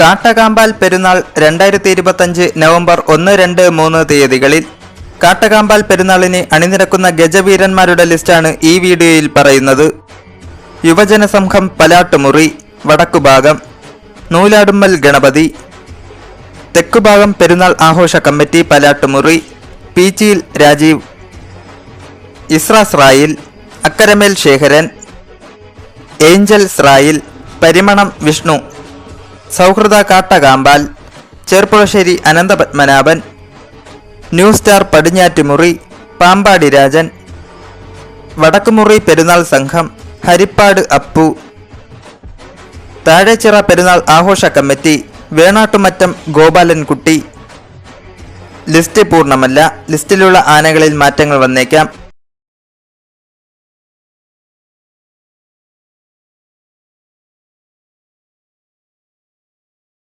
കാട്ടകാമ്പാൽ പെരുന്നാൾ രണ്ടായിരത്തി ഇരുപത്തഞ്ച് നവംബർ ഒന്ന് രണ്ട് മൂന്ന് തീയതികളിൽ. കാട്ടകാമ്പാൽ പെരുന്നാളിനെ അണിനിരക്കുന്ന ഗജവീരന്മാരുടെ ലിസ്റ്റാണ് ഈ വീഡിയോയിൽ പറയുന്നത്. യുവജന സംഘം പലാട്ടുമുറി വടക്കുഭാഗം നൂലാടുമ്മൽ ഗണപതി തെക്കുഭാഗം പെരുന്നാൾ ആഘോഷ കമ്മിറ്റി പലാട്ടുമുറി പീച്ചിയിൽ രാജീവ് ഇസ്രാസ് റായിൽ അക്കരമേൽ ശേഖരൻ ഏഞ്ചൽ സ്രായിൽ പരിമണം വിഷ്ണു സൗഹൃദ കാട്ടകാമ്പാൽ ചെർപ്പുളശ്ശേരി അനന്തപത്മനാഭൻ ന്യൂ സ്റ്റാർ പടിഞ്ഞാറ്റുമുറി പാമ്പാടി രാജൻ വടക്കുമുറി പെരുന്നാൾ സംഘം ഹരിപ്പാട് അപ്പു താഴേച്ചിറ പെരുന്നാൾ ആഘോഷ കമ്മിറ്റി വേണാട്ടുമറ്റം ഗോപാലൻകുട്ടി. ലിസ്റ്റ് പൂർണമല്ല. ലിസ്റ്റിലുള്ള ആനകളിൽ മാറ്റങ്ങൾ വന്നേക്കാം.